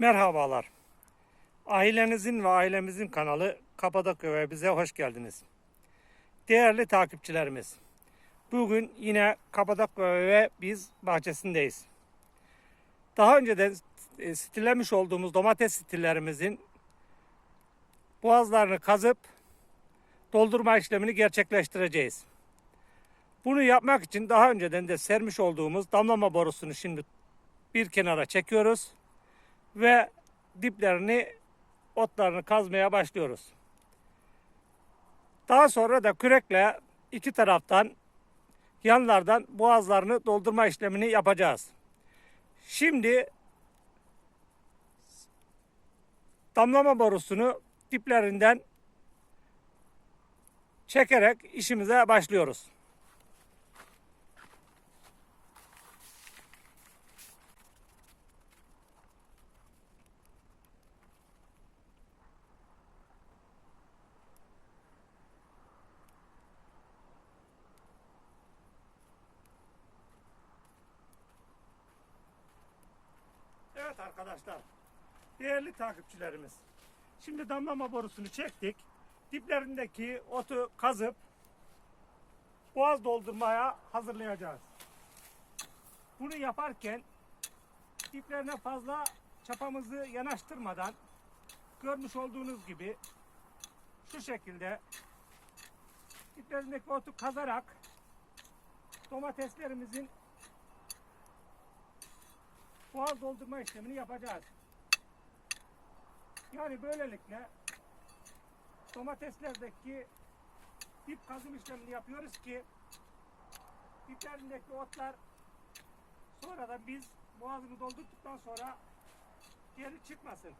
Merhabalar. Ailenizin ve ailemizin kanalı Kapadokya ve bize hoş geldiniz. Değerli takipçilerimiz, bugün yine Kapadokya ve biz bahçesindeyiz. Daha önceden e, stillemiş olduğumuz domates stillerimizin boğazlarını kazıp doldurma işlemini gerçekleştireceğiz. Bunu yapmak için daha önceden de sermiş olduğumuz damlama borusunu şimdi bir kenara çekiyoruz ve diplerini otlarını kazmaya başlıyoruz. Daha sonra da kürekle iki taraftan yanlardan boğazlarını doldurma işlemini yapacağız. Şimdi damlama borusunu diplerinden çekerek işimize başlıyoruz. Arkadaşlar. Değerli takipçilerimiz. Şimdi damlama borusunu çektik. Diplerindeki otu kazıp boğaz doldurmaya hazırlayacağız. Bunu yaparken diplerine fazla çapamızı yanaştırmadan görmüş olduğunuz gibi şu şekilde diplerindeki otu kazarak domateslerimizin boğaz doldurma işlemini yapacağız. Yani böylelikle domateslerdeki dip kazım işlemini yapıyoruz ki diplerindeki otlar sonradan biz boğazını doldurduktan sonra geri çıkmasın.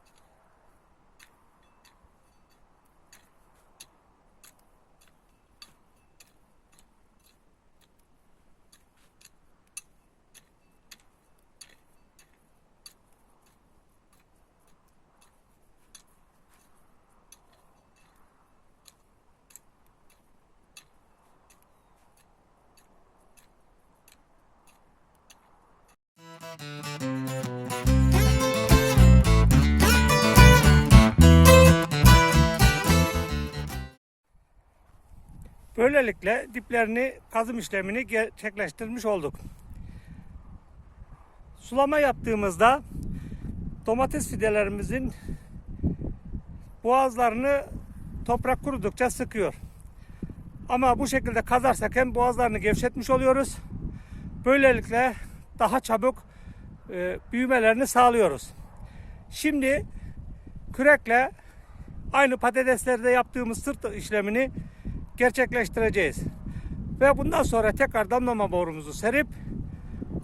Böylelikle diplerini kazım işlemini gerçekleştirmiş olduk. Sulama yaptığımızda domates fidelerimizin boğazlarını toprak kurudukça sıkıyor. Ama bu şekilde kazarsak hem boğazlarını gevşetmiş oluyoruz. Böylelikle daha çabuk e, büyümelerini sağlıyoruz. Şimdi kürekle aynı patateslerde yaptığımız sırt işlemini gerçekleştireceğiz. Ve bundan sonra tekrar damlama borumuzu serip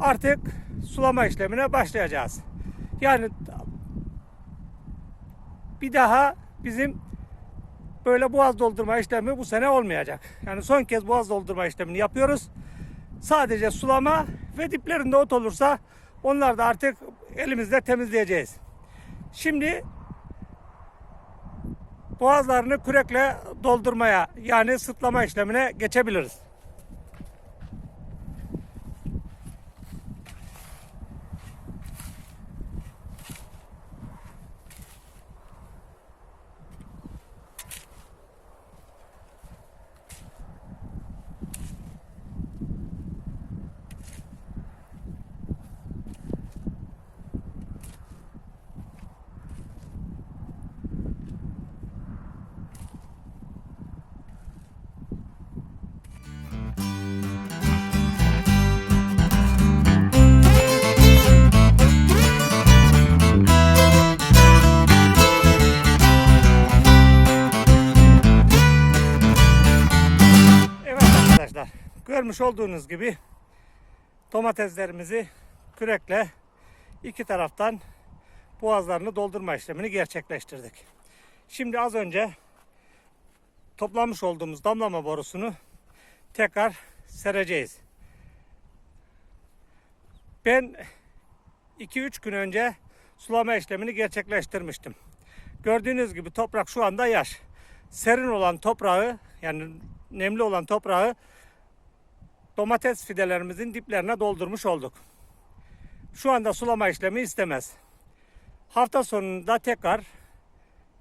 artık sulama işlemine başlayacağız. Yani bir daha bizim böyle boğaz doldurma işlemi bu sene olmayacak. Yani son kez boğaz doldurma işlemini yapıyoruz. Sadece sulama ve diplerinde ot olursa onlar da artık elimizde temizleyeceğiz. Şimdi boğazlarını kürekle doldurmaya yani sıtlama işlemine geçebiliriz. Görmüş olduğunuz gibi domateslerimizi kürekle iki taraftan boğazlarını doldurma işlemini gerçekleştirdik. Şimdi az önce toplamış olduğumuz damlama borusunu tekrar sereceğiz. Ben 2-3 gün önce sulama işlemini gerçekleştirmiştim. Gördüğünüz gibi toprak şu anda yaş. Serin olan toprağı yani nemli olan toprağı domates fidelerimizin diplerine doldurmuş olduk. Şu anda sulama işlemi istemez. Hafta sonunda tekrar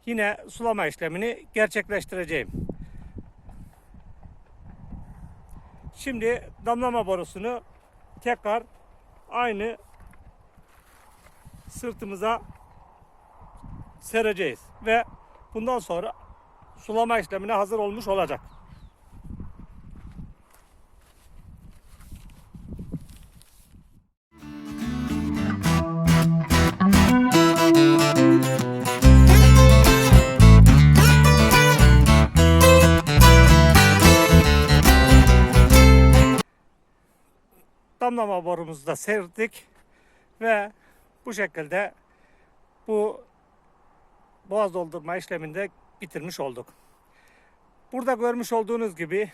yine sulama işlemini gerçekleştireceğim. Şimdi damlama borusunu tekrar aynı sırtımıza sereceğiz ve bundan sonra sulama işlemine hazır olmuş olacak. Damlama borumuzu da serdik ve bu şekilde bu boğaz doldurma işlemini de bitirmiş olduk. Burada görmüş olduğunuz gibi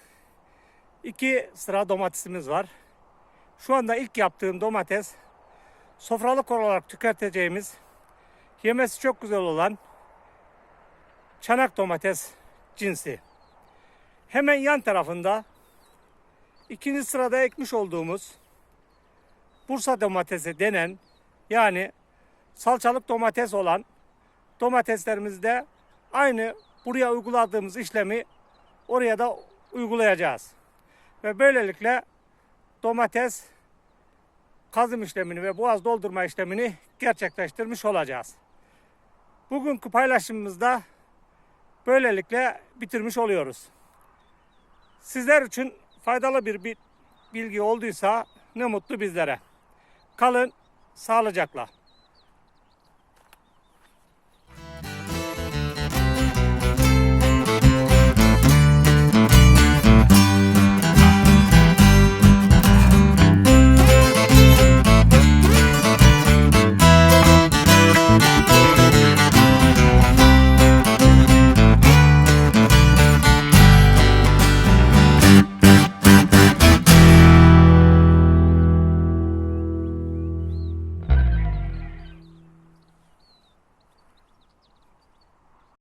iki sıra domatesimiz var. Şu anda ilk yaptığım domates sofralık olarak tüketeceğimiz yemesi çok güzel olan çanak domates cinsi. Hemen yan tarafında ikinci sırada ekmiş olduğumuz Bursa domatesi denen yani salçalık domates olan domateslerimizde aynı buraya uyguladığımız işlemi oraya da uygulayacağız. Ve böylelikle domates kazım işlemini ve boğaz doldurma işlemini gerçekleştirmiş olacağız. Bugünkü paylaşımımızda böylelikle bitirmiş oluyoruz. Sizler için faydalı bir bi- bilgi olduysa ne mutlu bizlere. Kalın sağlıcakla.